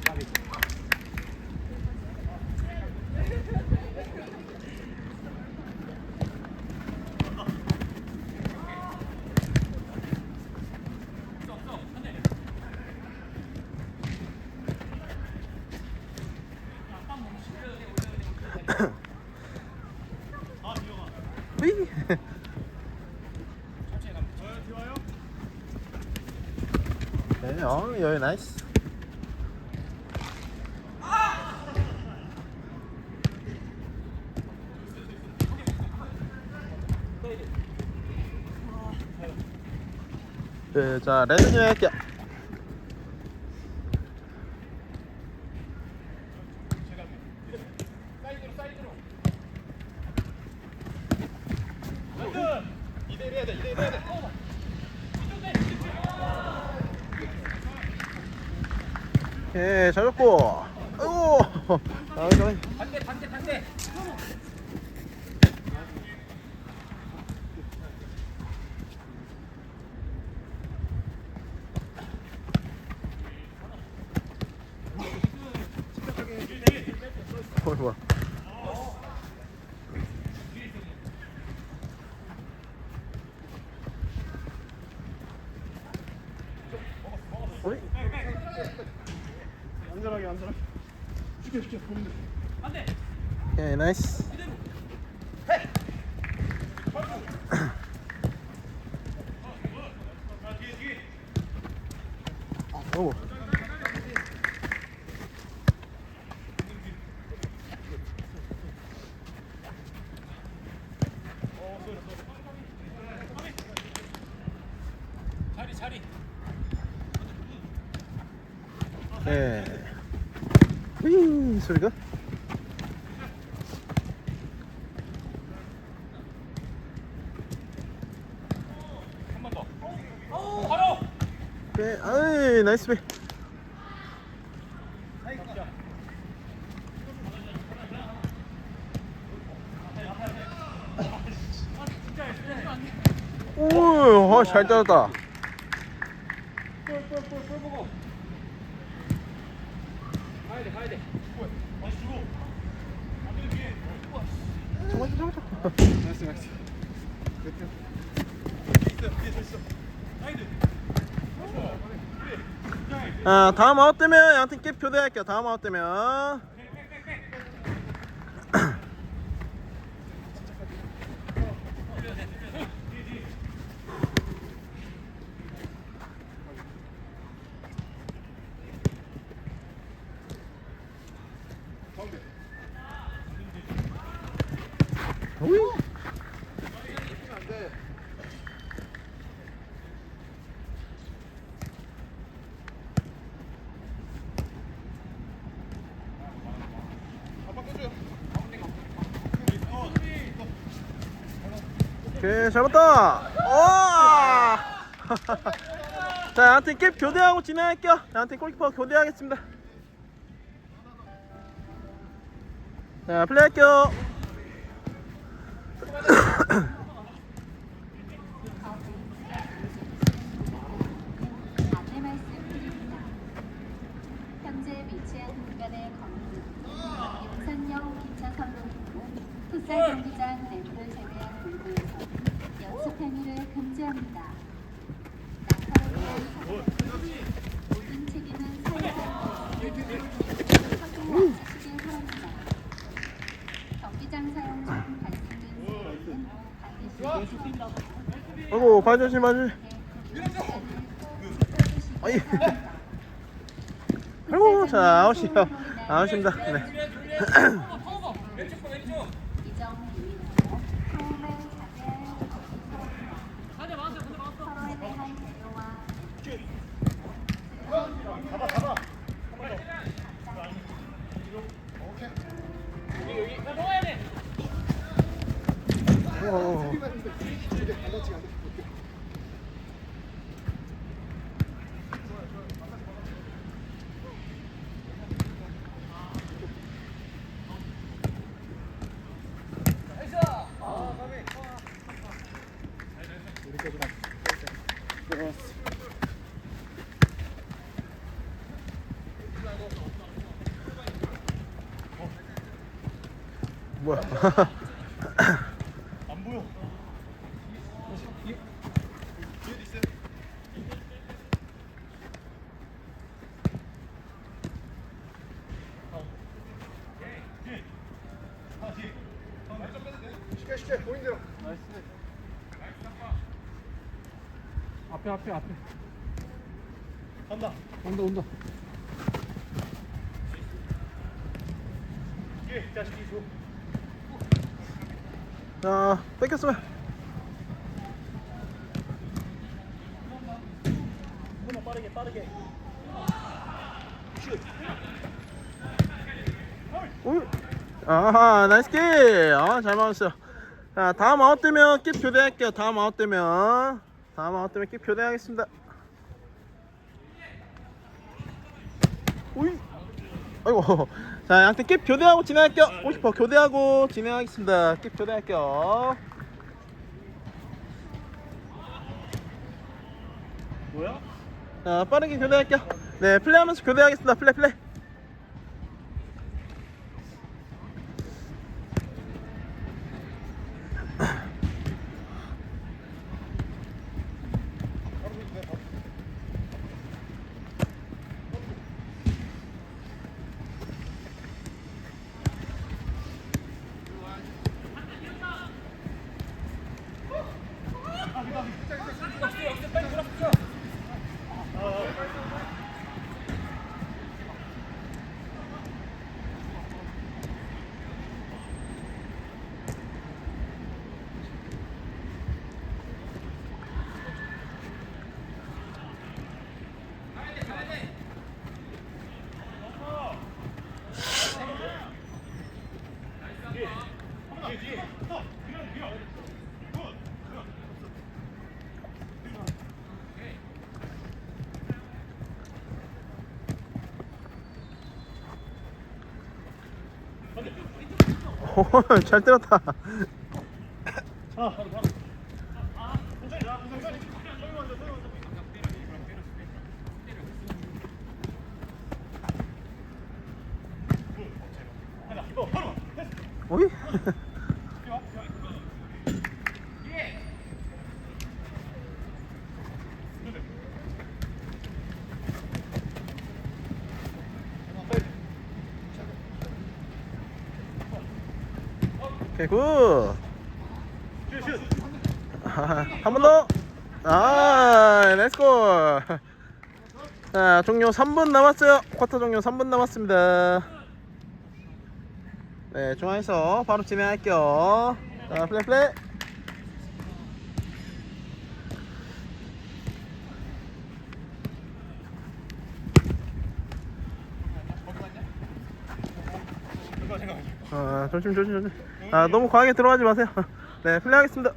까비 까비. 휘. 네, 어, 여기 나이스. 네, 자, 레드님 할게요. 예, 잘 잡고. 아이고. 반대 반대 반대. 좋아. 어이? 안전하게 안전하게 죽여 죽여 보면 돼 오케이, 나이스. 오. 자리 자리. 예. 휘, 소리가? 오케이, 아이, 나이스 배. 오, 어, 잘 따랐다. 아, 다음 아웃 되면 양팀 캡 교대할게요. 다음 아웃 되면. 오케이 잡았다 와 자, 양팀 캡 교대하고 진행할게요. 양팀 골키퍼 교대하겠습니다. 자, 플레이할게요. 경기장. 경기장 사용 중 발생된 사고는 반드시 예속입니다. 아이고, 봐주시, 봐주시. 아이. 아이고, 자, 아웃이요. 아웃입니다. 네. 뭐야? 앞에 앞에 앞에 간다. 온다 온다 예, 자식이 줘. 자, 뺏겼으면. 한번 빠르게 빠르게. 오. 아하, 나이스 킥. 아, 잘 막았어요. 자, 다음 아웃 되면 킵 교대할게요. 다음 아웃 되면. 다음 아웃 킵 교대하겠습니다. 오이. 아이고. 자, 양팀 킵 교대하고 진행할게요. 50% 교대하고 진행하겠습니다. 킵 교대할게요. 뭐야? 자, 빠르게 교대할게요. 네, 플레이하면서 교대하겠습니다. 플레이, 플레이. 오, 잘 때렸다. 오이? 오케이 굿. 한 번 더. 아, 렛츠고. 자, 종료 3분 남았어요. 쿼터 종료 3분 남았습니다. 네, 중앙에서 바로 진행할게요. 자, 플레이 플레이. 아, 조심 조심 조심. 아, 너무 과하게 들어가지 마세요. 네, 플레이하겠습니다.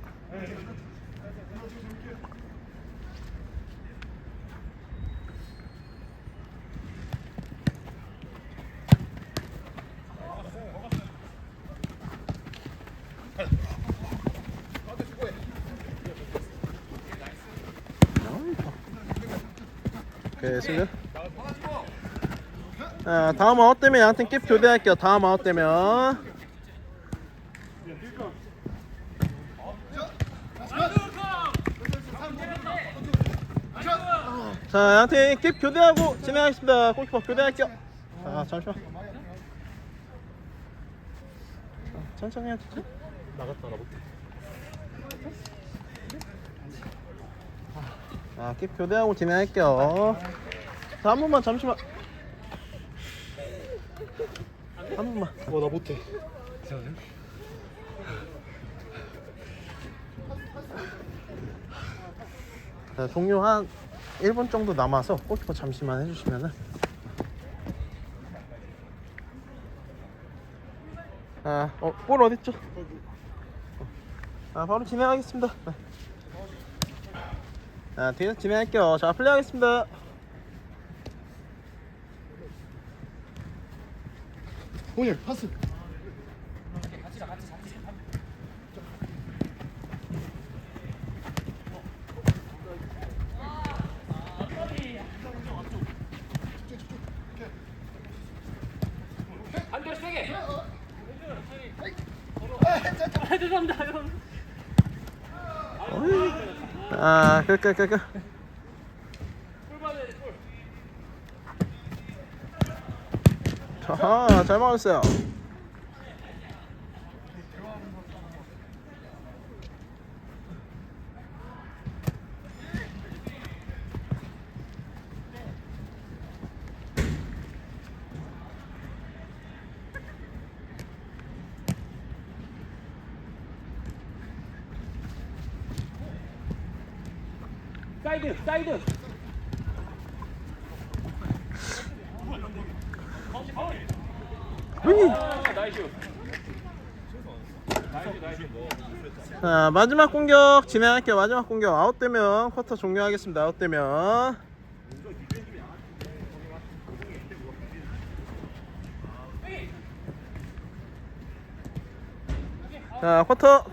오케이, 승현. 자, 다음 아웃 되면 양팀 깁 교대할게요. 다음 아웃 되면. 자, 양팀 깁 교대하고 진행하겠습니다. 골키퍼 교대할게요. 자, 잠시만. 자, 천천히 되죠? 나갔다 나 못해. 아, 킵 교대하고 진행할게요. 자, 한 번만 잠시만. 한 번만. 어 나 못해. 자, 종료 한 1분 정도 남아서 골키퍼 잠시만 해주시면은. 아, 어, 볼 어딨죠? 아, 바로 진행하겠습니다. 네. 자, 뒤에서 진행할게요. 자, 플레이하겠습니다. 오늘 파스. 아, 끝, 끝, 끝, 끝. 자, 잘 막았어요. 사이드 사이드 휘. 나이스 나이스 나이스 자, 마지막 공격 진행할게요. 마지막 공격 아웃되면 쿼터 종료하겠습니다. 아웃되면. 자, 쿼터 종